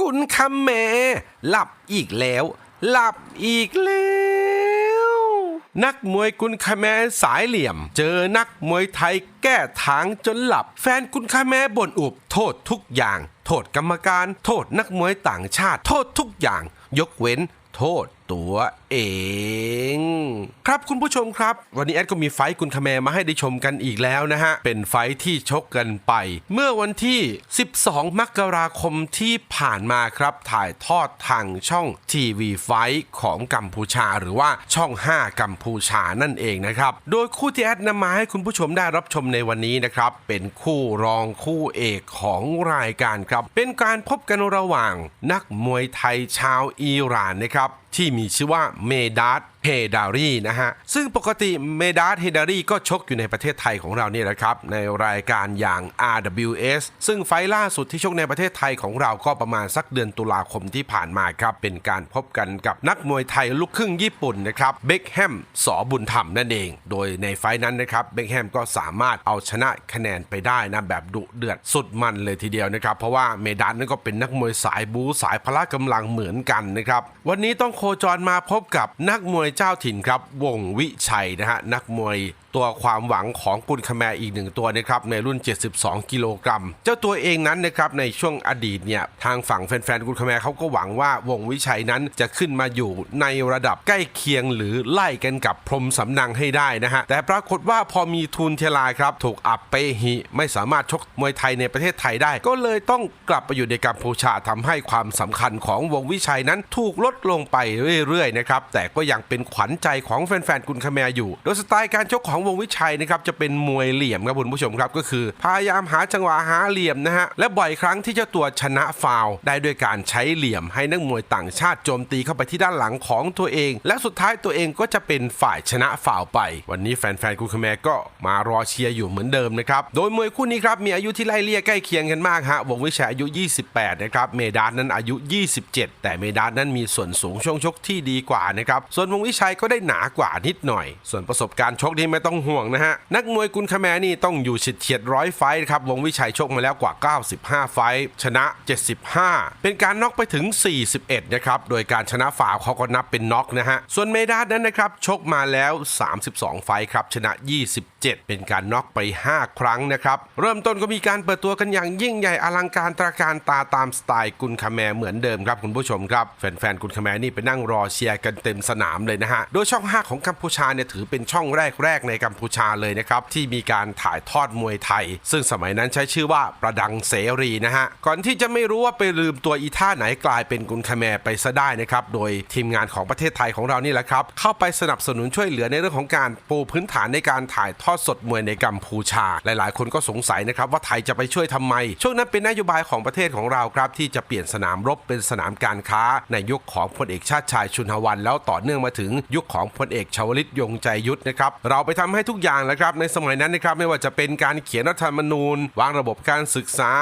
กุนคำแม่หลับอีกแล้ว หลับอีกแล้ว นักมวยกุนคาแมสายเหลี่ยม เจอนักมวยไทยแก้ทางจนหลับ แฟนกุนคาแมบ่นอุบ โทษทุกอย่าง โทษกรรมการ โทษนักมวยต่างชาติ โทษทุกอย่าง ยกเว้น โทษตัวเอง ครับคุณผู้ชมครับ วันนี้แอดก็มีไฟท์กุนคาแมมาให้ได้ชมกันอีกแล้วนะฮะ เป็นไฟท์ที่ชกกันไป เมื่อวันที่ 12 มกราคมที่ผ่านมาครับ ถ่ายทอดทางช่องทีวีไฟท์ของกัมพูชา หรือว่าช่อง 5 กัมพูชานั่นเองนะครับ โดยคู่ที่แอดนำมาให้คุณผู้ชมได้รับชมในวันนี้นะครับ เป็นคู่รองคู่เอกของรายการครับ เป็นการพบกันระหว่าง นักมวยไทยชาวอิหร่านนะครับที่มีชื่อว่าเมดาร์ เฮดารีนะฮะ ซึ่งปกติเมดาร์เฮดารีก็ชกอยู่ในประเทศไทยของเราเนี่ยแหละครับ ในรายการอย่าง RWS ซึ่งไฟล่าสุดที่ชกในประเทศไทยของเราก็ประมาณสักเดือนตุลาคมที่ผ่านมาครับ เป็นการพบกันกับนักมวยไทยลูกครึ่งญี่ปุ่นนะครับเบคแฮมสอบุญธรรมนั่นเอง โดยในไฟนั้นนะครับเบคแฮมก็สามารถเอาชนะคะแนนไปได้นะแบบดุเดือดสุดมันเลยทีเดียวนะครับ เพราะว่าเมดาร์นั่นก็เป็นนักมวยสายบูสายพละกำลังเหมือนกันนะครับวันนี้ต้องโคจรมาพบกับนักมวยเจ้าถิ่นครับวงวิชัยนะฮะนักมวยตัวความหวังของกุลคแมอีกหนึ่งตัวนะครับในรุ่น 72 กิโลกรัม เจ้าตัวเองนั้นนะครับในช่วงอดีตเนี่ยทางฝั่งแฟนๆกุลคแมเขาก็หวังว่าวงวิชัยนั้นจะขึ้นมาอยู่ในระดับใกล้เคียงหรือไล่กันกับพรมสำนังให้ได้นะฮะแต่ปรากฏว่าพอมีทุนเทลาครับถูกอับเปหิไม่สามารถชกมวยไทยในประเทศไทยได้ ก็เลยต้องกลับไปอยู่ในกัมพูชาทำให้ความสำคัญของวงวิชัยนั้นถูกลดลงไปเรื่อยๆนะครับแต่ก็ยังเป็นขวัญใจของแฟนๆกุนคาแมร์อยู่ โดยสไตล์การชกของวงวิชัยนะครับจะเป็นมวยเหลี่ยมครับคุณผู้ชมครับก็คือ พยายามหาจังหวะหาเหลี่ยมนะฮะและบ่อยครั้งที่เจ้าตัวชนะฟาวได้ด้วยการใช้เหลี่ยมให้นักมวยต่างชาติโจมตีเข้าไปที่ด้านหลังของตัวเอง และสุดท้ายตัวเองก็จะเป็นฝ่ายชนะฟาวไป วันนี้แฟนๆกุนคาแมร์ก็มารอเชียร์อยู่เหมือนเดิมนะครับโดยมวยคู่นี้ครับมีอายุที่ไล่เลี่ยใกล้เคียงกันมากฮะวงวิชัยอายุ 28นะครับเมดานนั้นอายุ 27 แต่เมดานนั้นมีส่วนสูงช่วงชกที่ดีกว่านะครับส่วนวงวิชัยก็ได้หนากว่านิดหน่อย ส่วนประสบการณ์ชกนี่ไม่ต้องห่วงนะฮะ นักมวยกุนคาแมนี่ต้องอยู่ฉียดเฉียดร้อยไฟครับ วงวิชัยชกมาแล้วกว่า 95 ไฟชนะ 75 เป็นการน็อกไปถึง 41 นะครับ โดยการชนะฝ่าวเขาก็นับเป็นน็อกนะฮะ ส่วนเมดานนั้นนะครับ ชกมาแล้ว 32 ไฟครับ ชนะ 27 เป็นการน็อกไป 5 ครั้งนะครับ เริ่มต้นก็มีการเปิดตัวกันอย่างยิ่งใหญ่อลังการตระการตาตามสไตล์กุนคาแมเหมือนเดิมครับคุณผู้ชมครับ แฟนๆกุนคาแมนี่ไปนั่งรอเชียร์กันเต็มสนามเลยนะฮะ โดยช่อง 5 ของกัมพูชาเนี่ยถือเป็นช่องแรกๆในกัมพูชาเลยนะครับ ที่มีการถ่ายทอดมวยไทย ซึ่งสมัยนั้นใช้ชื่อว่าประดังเสรีนะฮะ ก่อนที่จะไม่รู้ว่าไปลืมตัวอีท่าไหนกลายเป็นกุนคาแมไปซะได้นะครับ โดยทีมงานของประเทศไทยของเรานี่แหละครับ เข้าไปสนับสนุนช่วยเหลือในเรื่องของการปูพื้นฐานในการถ่ายทอดสดมวยในกัมพูชา หลายๆ คนก็สงสัยนะครับว่าไทยจะไปช่วยทำไม ช่วงนั้นเป็นนโยบายของประเทศของเราครับ ที่จะเปลี่ยนสนามรบเป็นสนามการค้าในยุคของพลเอกชาติชายชุนหวันแล้วต่อเนื่องมาถึงยุคของพลเอกชวลิตยงใจยุทธนะครับเราไปทำให้ทุกอย่างแล้วครับในสมัยนั้นนะครับไม่ว่าจะเป็นการเขียนรัฐธรรมนูญ วางระบบการศึกษา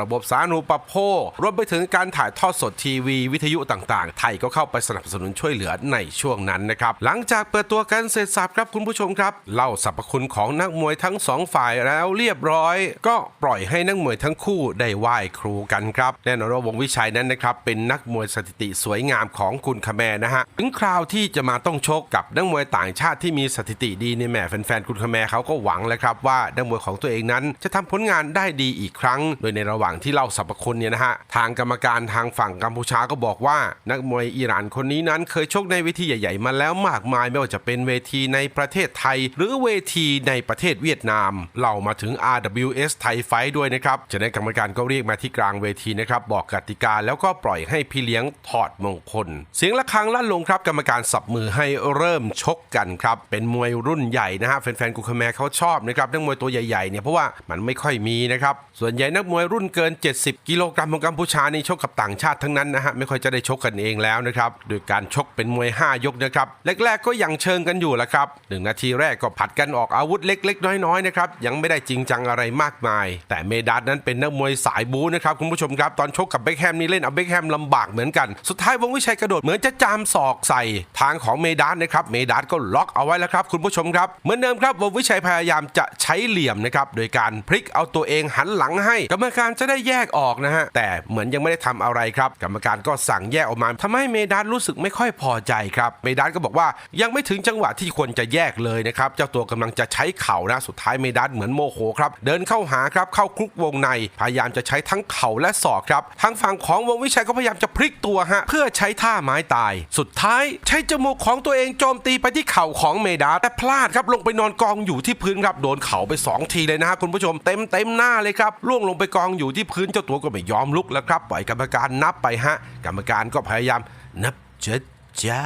ระบบสาธารณูปโภครวมไปถึงการถ่ายทอดสดทีวี วิทยุต่างๆ ไทยก็เข้าไปสนับสนุนช่วยเหลือในช่วงนั้นนะครับ หลังจากเปิดตัวกันเสร็จสับครับคุณผู้ชมครับ เล่าสรรพคุณของนักมวยทั้งสองฝ่ายแล้วเรียบร้อย ก็ปล่อยให้นักมวยทั้งคู่ได้ไหว้ครูกันครับแน่นอนว่าวงวิชัยนั้นนะครับเป็นนักมวยสถิติสวยงามของคุณคาแมนะฮะถึงคราวที่จะมาต้องชกกับนักมวยต่างชาติที่มีสถิติดีในแหม่แฟนๆคุณคาแมเขาก็หวังแล้วครับว่านักมวยของตัวเองนั้น จะทำผลงานได้ดีอีกครั้ง โดยในระหว่างที่เล่าสรรพคุณเนี่ยนะฮะทางกรรมการทางฝั่งกัมพูชาก็บอกว่า นักมวยอิหร่านคนนี้นั้นเคยชกในเวทีใหญ่ ๆ มาแล้วมากมายไม่ว่าจะเป็นเวทีในประเทศไทย หรือเวทีในประเทศเวียดนามเล่ามาถึง RWS ไทยไฟด้วยนะครับจากนั้นกรรมการก็เรียกมาที่กลางเวทีนะครับบอกกติกาแล้วก็ปล่อยให้พี่เลี้ยงถอดมงคล เสียงะระฆังลั่นลงครับ กรรมการสับมือให้เริ่มชกกันครับเป็นมวยรุ่นใหญ่นะฮะแฟนๆกูคาแมเขาชอบนะครับนักมวยตัวใหญ่ๆเนี่ยเพราะว่ามันไม่ค่อยมีนะครับส่วนใหญ่นักมวยรุ่นเกิน 70 กิโลกรัมของกัมพูชานี่ชกกับต่างชาติทั้งนั้นนะฮะไม่ค่อยจะได้ชกกันเองแล้วนะครับโดยการชกเป็นมวย 5 ยกนะครับแรกๆก็ยังเชิงกันอยู่แหละครับหนึ่งนาทีแรกก็ผัดกันออกอาวุธเล็ก ๆ น้อยๆนะครับยังไม่ได้จริงจังอะไรมากมาย แต่เมดัสนั้นเป็นนักมวยสายบู๊นะครับคุณผู้ชมครับตอนชกกับเบคแฮมนี่เล่นเอาเบคแฮมลำบากเหมือนกัน สุดท้ายวงวิชัยกระโดดเหมือนจะจามศอกใส่ทางของเมดานนะครับเมดานก็ล็อกเอาไว้แล้วครับคุณผู้ชมครับเหมือนเดิมครับวงวิชัยพยายามจะใช้เหลี่ยมนะครับโดยการพลิกเอาตัวเองหันหลังให้กรรมการจะะได้แยกออกนะฮะ แต่เหมือนยังไม่ได้ทำอะไรครับ กรรมการก็สั่งแยกออกมาทำให้เมดานรู้สึกไม่ค่อยพอใจครับ เมดานก็บอกว่ายังไม่ถึงจังหวะที่ควรจะแยกเลยนะครับ เจ้าตัวกำลังจะใช้เข่านะ สุดท้ายเมดานเหมือนโมโหครับ เดินเข้าหาครับ เข้าคลุกวงใน พยายามจะใช้ทั้งเข่าและศอกครับ ทางฝั่งของวงวิชัยก็พยายามจะพลิกตัวฮะ เพื่อใช้ท่าไม้ตาย สุดท้ายใช้จมูกของตัวเองโจมตีไปที่เข่าของเมดานแต่พลาดครับลงไปนอนกองอยู่ที่พื้นครับ โดนเข่าไปสองทีเลยนะฮะคุณผู้ชมเต็มเต็มหน้าเลยครับ ล่วงลงไปกองอยู่ที่พื้นเจ้าตัวก็ไม่ยอมลุกแล้วครับ ปล่อยกรรมการนับไปฮะ กรรมการก็พยายาม นับจ้าจ้า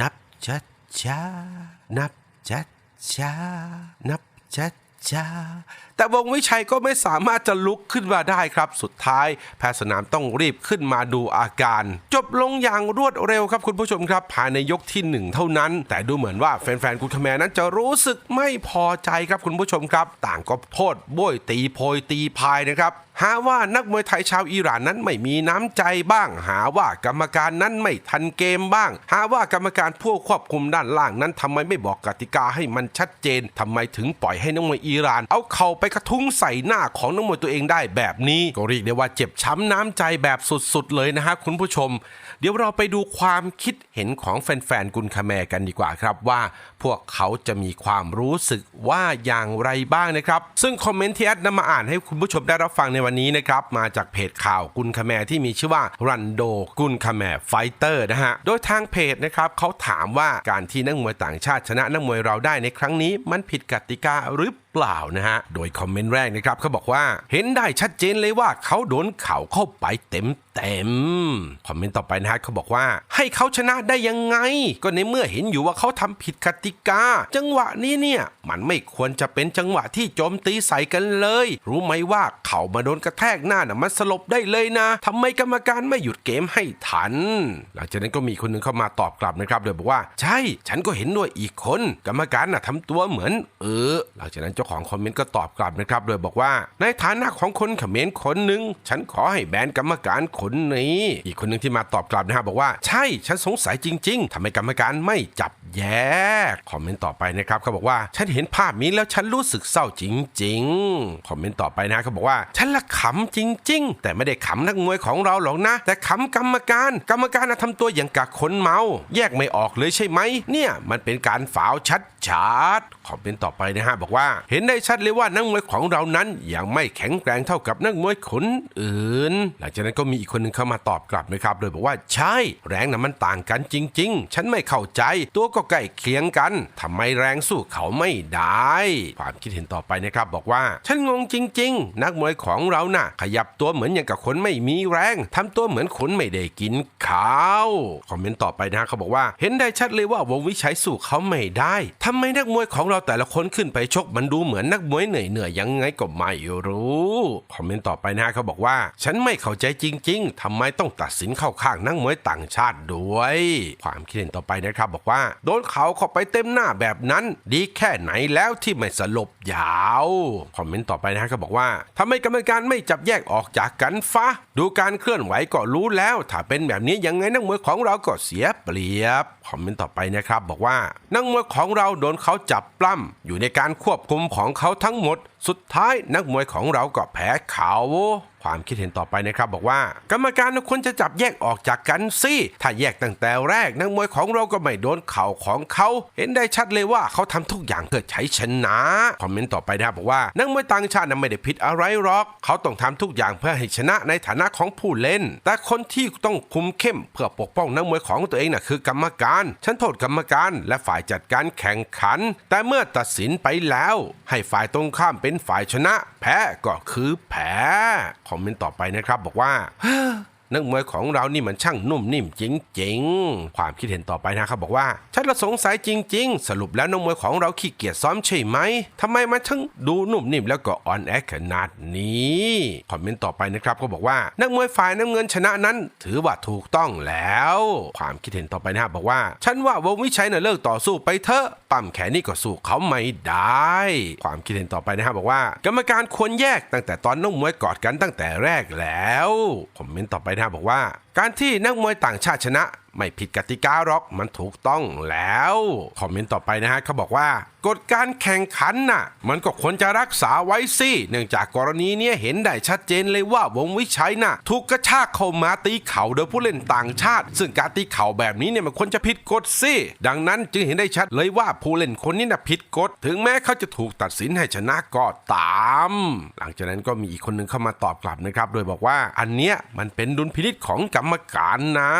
นับจ้าจ้านับจ้าจ้านับจ้าจ้าแต่วงวิชัยก็ไม่สามารถจะลุกขึ้นมาได้ครับ สุดท้ายแพทย์สนามต้องรีบขึ้นมาดูอาการ จบลงอย่างรวดเร็วครับคุณผู้ชมครับ ภายในยกที่หนึ่งเท่านั้น แต่ดูเหมือนว่าแฟนๆคุณคแมนั้นจะรู้สึกไม่พอใจครับคุณผู้ชมครับ ต่างก็โทษโบยตีโพยตีพายนะครับ หาว่านักมวยไทยชาวอิหร่านนั้นไม่มีน้ำใจบ้าง หาว่ากรรมการนั้นไม่ทันเกมบ้าง หาว่ากรรมการผู้ควบคุมด้านล่างนั้นทำไมไม่บอกกติกาให้มันชัดเจนทำไมถึงปล่อยให้นักมวยอิหร่าน เอาเข่าไปกระทุ้งใส่หน้าของนักมวยตัวเองได้แบบนี้ ก็เรียกได้ว่าเจ็บช้ำน้ำใจแบบสุดๆเลยนะฮะคุณผู้ชม เดี๋ยวเราไปดูความคิดเห็นของแฟนๆกุนคาแมกันดีกว่าครับว่า พวกเขาจะมีความรู้สึกว่าอย่างไรบ้างนะครับ ซึ่งคอมเมนต์ที่แอดนำมาอ่านให้คุณผู้ชมได้รับฟังในวันนี้นะครับมาจากเพจข่าวกุนคาแมที่มีชื่อว่ารันโดกุนคาแมไฟเตอร์นะฮะโดยทางเพจนะครับเขาถามว่าการที่นักมวยต่างชาติชนะนักมวยเราได้ในครั้งนี้มันผิดกติกาหรือ เปล่านะฮะ โดยคอมเมนต์แรกนะครับเขาบอกว่าเห็นได้ชัดเจนเลยว่าเขาโดนเข่าเข้าไปเต็มเต็มๆคอมเมนต์ต่อไปนะฮะเขาบอกว่า ให้เขาชนะได้ยังไง ก็ในเมื่อเห็นอยู่ว่าเขาทำผิดกติกา จังหวะนี้เนี่ย มันไม่ควรจะเป็นจังหวะที่โจมตีใส่กันเลย รู้ไหมว่าเขามาโดนกระแทกหน้าน่ะมันสลบได้เลยนะทำไมกรรมการไม่หยุดเกมให้ทัน หลังจากนั้นก็มีคนหนึงเข้ามาตอบกลับนะครับโดยบอกว่า ใช่ ฉันก็เห็นด้วยอีกคน กรรมการน่ะทำตัวเหมือน เออ หลังจากนั้นเจ้าของคอมเมนต์ก็ตอบกลับนะครับ โดยบอกว่า ในฐานะของคนคอมเขมรคนหนึ่งฉันขอให้แบนกรรมการคนนี้ อีกคนหนึ่งที่มาตอบกลับนะฮะบอกว่าใช่ฉันสงสัยจริง ๆทำไมกรรมการไม่จับแยกคอมเมนต์ต่อไปนะครับเขาบอกว่าฉันเห็นภาพนี้แล้วฉันรู้สึกเศร้าจริง ๆ คอมเมนต์ต่อไปนะเขาบอกว่าฉันละขำจริง ๆ แต่ไม่ได้ขำนักมวยของเราหรอกนะ แต่ขำกรรมการ กรรมการนะทำตัวอย่างกับคนเมา แยกไม่ออกเลยใช่ไหมเนี่ยมันเป็นการฝาวชัดชัดคอมเมนต์ต่อไปนะฮะบอกว่าเห็นได้ชัดเลยว่านักมวยของเรานั้นยังไม่แข็งแกร่งเท่ากับนักมวยคนอื่น หลังจากนั้นก็มีอีกคนหนึ่งเข้ามาตอบกลับนะครับโดยบอกว่าใช่แรงน่ะมันต่างกันจริง ๆ ฉันไม่เข้าใจ ตัวก็ใกล้เคียงกันทำไมแรงสู้เขาไม่ได้ ความคิดเห็นต่อไปนะครับบอกว่า ฉันงงจริง ๆ นักมวยของเราน่ะ ขยับตัวเหมือนอย่างกับคนไม่มีแรงทำตัวเหมือนคนไม่ได้กินข้าวคอมเมนต์ต่อไปนะเขาบอกว่า เห็นได้ชัดเลยว่าวงวิชัยสู้เขาไม่ได้ทำไมนักมวยของเราแต่ละคนขึ้นไปชกมันดูเหมือนนักมวยเหนื่อยๆยังไงก็ไม่รู้คอมเมนต์ต่อไปนะเขาบอกว่า ฉันไม่เข้าใจจริง ๆทำไมต้องตัดสินเข้าข้างนักมวยต่างชาติด้วย ความคิดเห็นต่อไปนะครับบอกว่า โดนเขาเข้าไปเต็มหน้าแบบนั้น ดีแค่ไหนแล้วที่ไม่สลบยาวคอมเมนต์ต่อไปนะเขาบอกว่าทำไมกรรมการไม่จับแยกออกจากกันฟะดูการเคลื่อนไหวก็รู้แล้ว ถ้าเป็นแบบนี้ยังไงนักมวยของเราก็เสียเปรียบคอมเมนต์ต่อไปนะครับบอกว่านักมวยของเราโดนเขาจับปล้ำอยู่ในการควบคุมของเขาทั้งหมด สุดท้ายนักมวยของเราก็แพ้เขา ความคิดเห็นต่อไปนะครับบอกว่า กรรมการควรจะจับแยกออกจากกันสิถ้าแยกตั้งแต่แรกนักมวยของเราก็ไม่โดนเข่าของเขาเห็นได้ชัดเลยว่าเขาทำทุกอย่างเพื่อใช้ชนะคอมเมนต์ต่อไปนะครับบอกว่านักมวยต่างชาตินั้นไม่ได้ผิดอะไรหรอก เขาต้องทำทุกอย่างเพื่อให้ชนะในฐานะของผู้เล่น แต่คนที่ต้องคุมเข้มเพื่อปกป้องนักมวยของตัวเองน่ะคือกรรมการ ฉันโทษกรรมการและฝ่ายจัดการแข่งขัน แต่เมื่อตัดสินไปแล้ว ให้ฝ่ายตรงข้ามเป็นฝ่ายชนะ แพ้ก็คือแพ้คอมเมนต์ต่อไปนะครับ บอกว่า นักมวยของเรานี่มันช่างนุ่มนิ่มจริงๆ ความคิดเห็นต่อไปนะครับบอกว่าฉันละสงสัยจริง ๆ สรุปแล้วนักมวยของเราขี้เกียจซ้อมใช่ไหมทำไมมันช่างดูนุ่มนิ่มแล้วก็อ่อนแอขนาดนี้คอมเมนต์ต่อไปนะครับก็บอกว่า นักมวยฝ่ายน้ำเงินชนะนั้น ถือว่าถูกต้องแล้ว ความคิดเห็นต่อไปนะครับบอกว่า ฉันว่าวงวิชัยน่ะเลิกต่อสู้ไปเถอะปั๊มแขนนี่ก็สู้เขาไม่ได้ ความคิดเห็นต่อไปนะครับบอกว่า กรรมการควรแยกตั้งแต่ตอนนักมวยกอดกันตั้งแต่แรกแล้วคอมเมนต์ต่อไปนะครับบอกว่า การที่นักมวยต่างชาติชนะ ไม่ผิดกติกาหรอกมันถูกต้องแล้ว คอมเมนต์ต่อไปนะฮะเขาบอกว่ากฎการแข่งขันน่ะ มันก็ควรจะรักษาไว้สิเนื่องจากกรณีเนี้ยเห็นได้ชัดเจนเลยว่าวงวิชัยน่ะถูกกระชากเข้ามาตีเข่าโดยผู้เล่นต่างชาติ ซึ่งการตีเข่าแบบนี้เนี่ยมันควรจะผิดกฎสิดังนั้นจึงเห็นได้ชัดเลยว่าผู้เล่นคนนี้น่ะผิดกฎถึงแม้เขาจะถูกตัดสินให้ชนะก็ตาม หลังจากนั้นก็มีอีกคนหนึ่งเข้ามาตอบกลับนะครับ โดยบอกว่าอันเนี้ยมันเป็นดุลพินิจของกรรมการนะ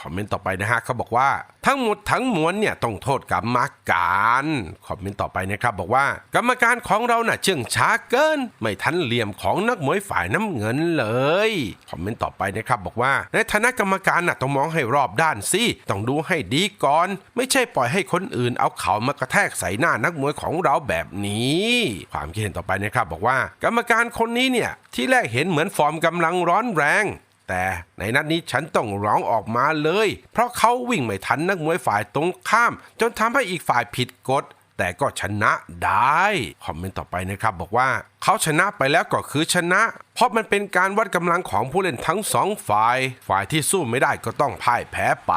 คอมเมนต์ต่อไปนะฮะเขาบอกว่าทั้งหมดทั้งมวลเนี่ยต้องโทษกรรมการคอมเมนต์ต่อไปนะครับบอกว่า กรรมการของเราน่ะเชื่องช้าเกิน ไม่ทันเหลี่ยมของนักมวยฝ่ายน้ำเงินเลยคอมเมนต์ต่อไปนะครับบอกว่า ในฐานะกรรมการน่ะต้องมองให้รอบด้านสิต้องดูให้ดีก่อน ไม่ใช่ปล่อยให้คนอื่นเอาเข่ามากระแทกใส่หน้านักมวยของเราแบบนี้ ความคิดเห็นต่อไปนะครับบอกว่า กรรมการคนนี้เนี่ยที่แรกเห็นเหมือนฟอร์มกำลังร้อนแรง แต่ในนัดนี้ฉันต้องร้องออกมาเลย เพราะเขาวิ่งไม่ทันนักมวยฝ่ายตรงข้าม จนทำให้อีกฝ่ายผิดกฎแต่ก็ชนะได้ คอมเมนต์ต่อไปนะครับบอกว่า เขาชนะไปแล้วก็คือชนะเพราะมันเป็นการวัดกำลังของผู้เล่นทั้งสองฝ่าย ฝ่ายที่สู้ไม่ได้ก็ต้องพ่ายแพ้ไป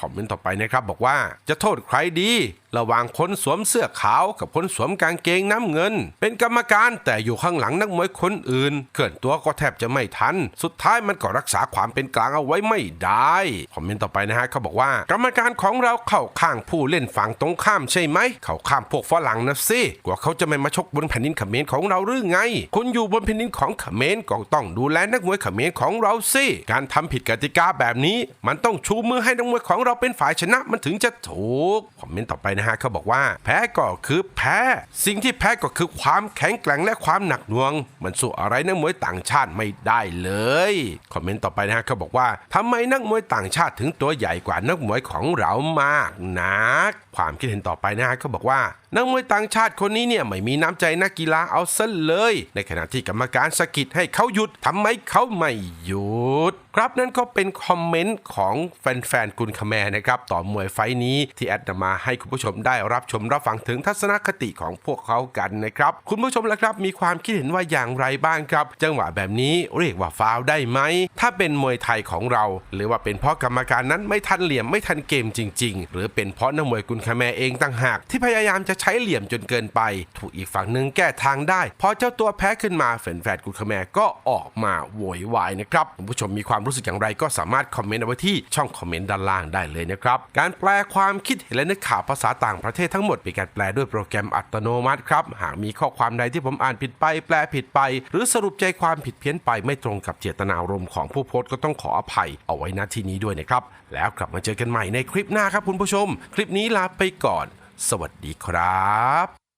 คอมเมนต์ต่อไปนะครับบอกว่าจะโทษใครดี ระหว่างคนสวมเสื้อขาวกับคนสวมกางเกงน้ำเงิน เป็นกรรมการแต่อยู่ข้างหลังนักมวยคนอื่น เกินตัวก็แทบจะไม่ทัน สุดท้ายมันก็รักษาความเป็นกลางเอาไว้ไม่ได้คอมเมนต์ต่อไปนะฮะเขาบอกว่า กรรมการของเราเข้าข้างผู้เล่นฝั่งตรงข้ามใช่ไหมเข้าข้ามพวกฝรั่งนะสิกว่าเขาจะไม่มาชกบนแผ่นดินเขมรของเราหรือไง คุณอยู่บนแผ่นดินของเขมรก็ต้องดูแลนักมวยเขมรของเราสิ การทำผิดกติกาแบบนี้ มันต้องชูมือให้นักมวยของเราเป็นฝ่ายชนะมันถึงจะถูก คอมเมนต์ต่อไปนะฮะเขาบอกว่า แพ้ก็คือแพ้ สิ่งที่แพ้ก็คือความแข็งแกร่งและความหนักหน่วง มันสู้อะไรนักมวยต่างชาติไม่ได้เลย คอมเมนต์ต่อไปนะฮะเขาบอกว่าทำไมนักมวยต่างชาติถึงตัวใหญ่กว่านักมวยของเรามากนัก ความคิดเห็นต่อไปนะฮะเขาบอกว่า นักมวยต่างชาติคนนี้เนี่ยไม่มีน้ำใจนักกีฬาเอาซะเลย ในขณะที่กรรมการสะกิดให้เขาหยุดทำไมเขาไม่หยุด ครับนั่นก็เป็นคอมเมนต์ของแฟนๆกุนคแมนะครับต่อมวยไฟท์นี้ที่แอดนำมาให้คุณผู้ชมได้รับชมรับฟังถึงทัศนคติของพวกเขากันนะครับคุณผู้ชมละครับมีความคิดเห็นว่าอย่างไรบ้างครับ จังหวะแบบนี้เรียกว่าฟาวได้ไหมถ้าเป็นมวยไทยของเรา หรือว่าเป็นเพราะกรรมการนั้นไม่ทันเหลี่ยมไม่ทันเกมจริง ๆ หรือเป็นเพราะนักมวยกุนคแมเองต่างหากที่พยายามจะใช้เหลี่ยมจนเกินไป ถูกอีกฝั่งหนึ่งแก้ทางได้ พอเจ้าตัวแพ้ขึ้นมาแฟนๆกุนคแมก็ออกมาโวยวายนะครับคุณผู้ชมมีความรู้สึกอย่างไรก็สามารถคอมเมนต์เอาไว้ที่ช่องคอมเมนต์ด้านล่างได้เลยนะครับ การแปลความคิดเห็นและเนื้อข่าวภาษาต่างประเทศทั้งหมดเป็นการแปลด้วยโปรแกรมอัตโนมัติครับ หากมีข้อความใดที่ผมอ่านผิดไป แปลผิดไป หรือสรุปใจความผิดเพี้ยนไปไม่ตรงกับเจตนารมณ์ของผู้โพสต์ก็ต้องขออภัยเอาไว้ณที่นี้ด้วยนะครับ แล้วกลับมาเจอกันใหม่ในคลิปหน้าครับคุณผู้ชม คลิปนี้ลาไปก่อน สวัสดีครับ